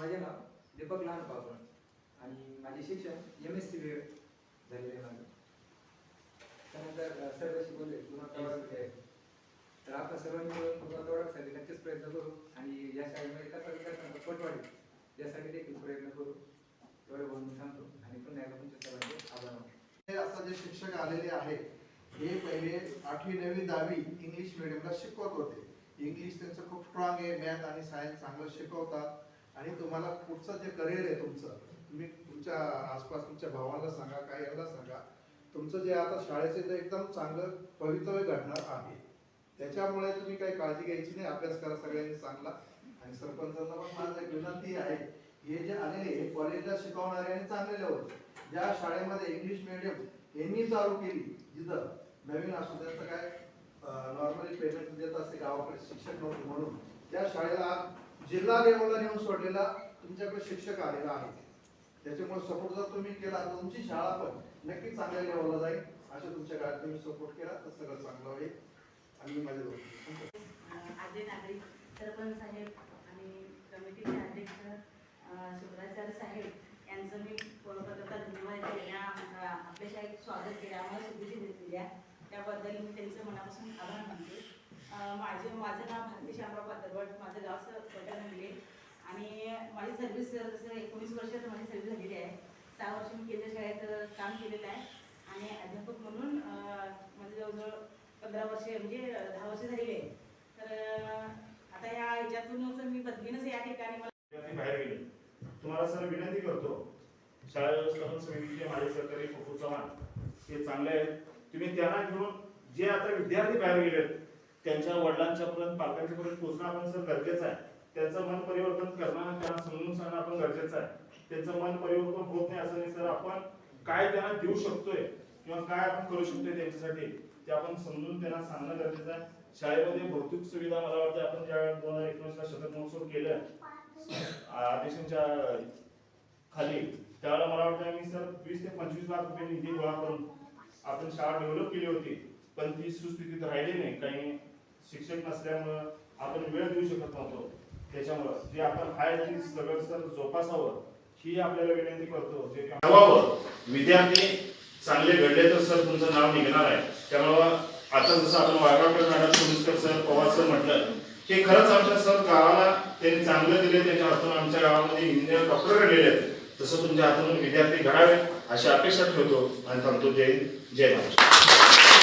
माझे नाव दीपक लहान पावसन आणि माझे शिक्षण एम एस सी बी झालेले आहे. माझं त्यानंतर अ, सर्व शिकवले गुणवत्ता वाढवली आहे. तर आपण सर्वांनी मिळून गुणवत्ता वाढवण्यासाठी नक्कीच प्रयत्न करू आणि या शाळेमध्ये कसा विकास पट वाढेल यासाठी देखील प्रयत्न करू. एवढं बोलून मी थांबतो आणि पुन्हा एकदा तुमच्या सर्वांचे आभार मानतो. हे आता जे शिक्षक आलेले आहेत हे पहिले आठवी नववी दहावी इंग्लिश मिडियमला शिकवत होते. इंग्लिश त्यांचं खूप स्ट्रॉंग आहे मॅथ आणि सायन्स चांगलं शिकवतात. आणि तुम्हाला पुढचं जे करिअर आहे तुमचं तुम्ही तुमच्या आसपास तुमच्या भावाला सांगा काय यांना सांगा. तुमचं जे आता शाळेचे ते एकदम चांगलं भवितव्य घडणार आहे. त्याच्यामुळे तुम्ही काही काळजी घ्यायची नाही. अभ्यास करा सगळ्यांनी चांगला. आणि सरपंचांना पण माझं एक विनंती आहे हे जे आलेले हे कॉलेजला शिकवणारे आणि चांगले लेवल ज्या शाळेमध्ये इंग्लिश मिडियम यांनी चालू केली जिथं नवीन असू त्यांचं काय नॉर्मली पेमेंट देत असते गावाकडे शिक्षक नव्हते म्हणून त्या शाळेला जिल्हा लेवलला नेऊन सोडलेला तुमच्याकडे शिक्षक आलेला आहे. त्याच्यामुळे सपोर्ट जर तुम्ही केला तर तुमची शाळा पण नक्की चांगल्या लेवलला जाईल. अशा तुमच्या गाडीत तुम्ही सपोर्ट केला तर सगळं चांगलं होईल. आणि मी माझ्या दोन आदे नागरिक सरपंच साहेब आणि कमिटीचे अध्यक्ष शुक्राचार्य साहेब यांचं मी पूर्णपद्धता धन्यवाद देण्या आपल्या शाळेत स्वागत केलं आम्हाला शुभेच्छा दिल्या त्याबद्दल मी त्यांचं मनापासून आभार मानते. माझे माझं नाव भारती शामराव पातरवट माझं गाव सर पटणले आणि माझी सर्व्हिस जसं एकोणीस वर्षात माझी सर्व्हिस झालेली आहे. सहा वर्ष मी केंद्र शाळेत काम केलेलं आहे. आणि अध्यापक म्हणून म्हणजे माझं जवळजवळ पंधरा वर्षे म्हणजे दहा वर्ष झालेली आहे. तर आता या ह्याच्यातूनच मी बदलीनच या ठिकाणी मला बाहेर गेले. तुम्हाला सर विनंती करतो शाळा व्यवस्थापन समितीचे माझे सरकारी पप्पू चव्हाण हे चांगले आहेत. तुम्ही त्यांना घेऊन जे आता विद्यार्थी बाहेर गेलेत त्यांच्या वडिलांच्या पर्यंत पालकांच्या पर्यंत पोहोचणं आपण सर गरजेचं आहे. त्यांचं मन परिवर्तन करणं त्यांना समजून सांगणं आपण गरजेचं आहे. त्यांचं मन परिवर्तन होत नाही असं नाही सर. आपण काय त्यांना देऊ शकतोय किंवा काय आपण करू शकतोय त्यांच्यासाठी ते आपण समजून त्यांना सांगणं गरजेचं आहे. शाळेमध्ये भौतिक सुविधा मला वाटतं आपण ज्या दोन हजार एकोणीसला शतक महोत्सव केलं अध्यक्षांच्या खाली त्यावेळेला मला वाटतं आम्ही सर वीस ते पंचवीस लाख रुपये निधी गोळा करून आपण शाळा डेव्हलप केली होती. पण ती सुस्थितीत राहिली नाही. काही शिक्षक नसल्यामुळं आपण वेळ देऊ शकत नव्हतो. त्याच्यामुळं जे आपण हाय सगळं सर जोपासावं ही आपल्याला विनंती करतो. विद्यार्थी चांगले घडले तर सर तुमचं नाव निघणार आहे. त्यामुळं आता जसं आपण Waghavkar madam Sonaskar sir Pawar sir म्हटलं हे खरंच आमच्या सर गावाला त्यांनी चांगलं दिले त्याच्या हातून आमच्या गावामध्ये इंजिनियर डॉक्टर घडलेले आहेत. तसं तुमच्या हातून विद्यार्थी घडावे अशी अपेक्षा ठेवतो. आणि थांबतो. जय जय महाराष्ट्र.